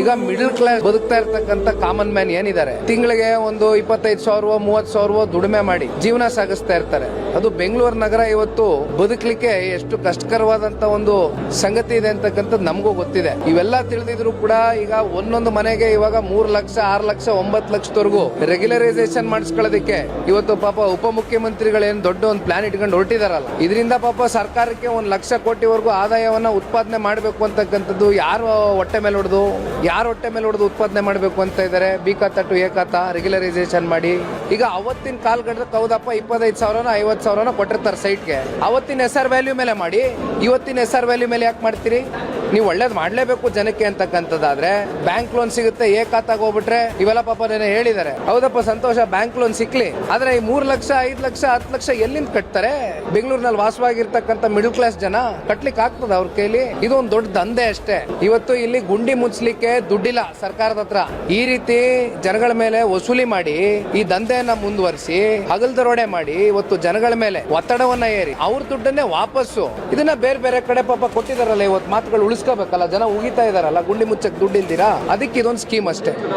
ಈಗ middle class ಬದುಕ್ತಾ ಇರ್ತಕ್ಕಂಥ ಕಾಮನ್ ಮ್ಯಾನ್ ಏನಿದ್ದಾರೆ? ತಿಂಗಳಿಗೆ ಒಂದು ಇಪ್ಪತ್ತೈದು ಸಾವಿರವೋ, ಮೂವತ್ತು ಸಾವಿರವೋ ದುಡಿಮೆ ಮಾಡಿ ಜೀವನ ಸಾಗಿಸ್ತಾ ಇರ್ತಾರೆ. ಅದು ಬೆಂಗಳೂರು ನಗರ ಇವತ್ತು ಬದುಕಲಿಕ್ಕೆ ಎಷ್ಟು ಕಷ್ಟಕರವಾದಂತ ಒಂದು ಸಂಗತಿ ಇದೆ ಅಂತಕ್ಕಂಥದ್ದು ನಮಗೂ ಗೊತ್ತಿದೆ. ಇವೆಲ್ಲ ತಿಳಿದಿದ್ರು ಕೂಡ ಈಗ ಒಂದೊಂದು ಮನೆಗೆ ಇವಾಗ ಮೂರ್ ಲಕ್ಷ, ಆರು ಲಕ್ಷ, ಒಂಬತ್ತು ಲಕ್ಷದವರೆಗೂ ರೆಗ್ಯುಲರೈಸೇಷನ್ ಮಾಡಿಸ್ಕೊಳ್ಳೋದಕ್ಕೆ ಇವತ್ತು ಪಾಪ ಉಪಮುಖ್ಯಮಂತ್ರಿಗಳೇನು ದೊಡ್ಡ ಒಂದು ಪ್ಲಾನ್ ಇಟ್ಕೊಂಡು ಹೊರಟಿದಾರಲ್ಲ. ಇದರಿಂದ ಪಾಪ ಸರ್ಕಾರಕ್ಕೆ ಒಂದು ಲಕ್ಷ ಕೋಟಿವರೆಗೂ ಆದಾಯವನ್ನ ಉತ್ಪಾದನೆ ಮಾಡಬೇಕು ಅಂತಕ್ಕಂಥದ್ದು ಯಾರು ಹೊಟ್ಟೆ ಮೇಲೆ ಹೊಡೆದು, ಯಾರು ಹೊಟ್ಟೆ ಮೇಲೆ ಹೊಡೆದು ಉತ್ಪಾದನೆ ಮಾಡಬೇಕು ಅಂತ ಇದ್ದಾರೆ. ಬಿ ಕಾತ ಟು ಎ ರೆಗ್ಯುಲರೈಸೇಷನ್ ಮಾಡಿ. ಈಗ ಅವತ್ತಿನ ಕಾಲ್ಗಡಕ್ಕೆ ಹೌದಪ್ಪ, ಇಪ್ಪತ್ತೈದು ಸಾವಿರನ ಐವತ್ತು ಸಾವಿರನ ಕೊಟ್ಟಿರ್ತಾರೆ ಸೈಟ್ಗೆ ಅವತ್ತಿನ ಎಸ್ ಆರ್ ವ್ಯಾಲ್ಯೂ ಮೇಲೆ ಮಾಡಿ, ಇವತ್ತಿನ ಎಸ್ ಆರ್ ವ್ಯಾಲ್ಯೂ ಮೇಲೆ ಯಾಕೆ ಮಾಡ್ತೀರಿ? ನೀವು ಒಳ್ಳೇದು ಮಾಡಲೇಬೇಕು ಜನಕ್ಕೆ ಅಂತಕ್ಕಂಥದ್ದಾದ್ರೆ ಬ್ಯಾಂಕ್ ಲೋನ್ ಸಿಗುತ್ತೆ, ಏಕಾತಾಗ ಹೋಗ್ಬಿಟ್ರೆ ಇವೆಲ್ಲ ಪಾಪ ನೆನೆ ಹೇಳಿದ್ದಾರೆ. ಹೌದಪ್ಪ ಸಂತೋಷ ಬ್ಯಾಂಕ್ ಲೋನ್ ಸಿಕ್ಲಿ. ಆದ್ರೆ ಈ ಮೂರ್ ಲಕ್ಷ, ಐದ್ ಲಕ್ಷ, ಹತ್ತು ಲಕ್ಷ ಎಲ್ಲಿಂದ ಕಟ್ತಾರೆ? ಬೆಂಗಳೂರಿನಲ್ಲಿ ವಾಸವಾಗಿರ್ತಕ್ಕಂಥ ಮಿಡಲ್ ಕ್ಲಾಸ್ ಜನ ಕಟ್ಲಿಕ್ಕೆ ಆಗ್ತದ ಅವ್ರ ಕೈಲಿ? ಇದು ಒಂದು ದೊಡ್ಡ ದಂಧೆ ಅಷ್ಟೇ. ಇವತ್ತು ಇಲ್ಲಿ ಗುಂಡಿ ಮುಚ್ಚಲಿಕ್ಕೆ ದುಡ್ಡಿಲ್ಲ ಸರ್ಕಾರದ ಹತ್ರ. ಈ ರೀತಿ ಜನಗಳ ಮೇಲೆ ವಸೂಲಿ ಮಾಡಿ, ಈ ದಂಧೆಯನ್ನ ಮುಂದುವರಿಸಿ, ಹಗಲ್ದರೋಡೆ ಮಾಡಿ, ಇವತ್ತು ಜನಗಳ ಮೇಲೆ ಒತ್ತಡವನ್ನ ಏರಿ, ಅವ್ರ ದುಡ್ಡನ್ನೇ ವಾಪಸ್ಸು. ಇದನ್ನ ಬೇರೆ ಬೇರೆ ಕಡೆ ಪಾಪ ಕೊಟ್ಟಿದಾರಲ್ಲ, ಇವತ್ತು ಮಾತುಗಳು ಉಳಿಸ್ಕೋಬೇಕಲ್ಲ ಜನ ಉಗಿತಾ ಇದಾರಲ್ಲ ಗುಂಡಿ ಮುಚ್ಚಕ್ ದುಡ್ಡು ಇಲ್ದಿರಾ ಅದಕ್ಕೆ ಇದೊಂದು ಸ್ಕೀಮ್ ಅಷ್ಟೇ.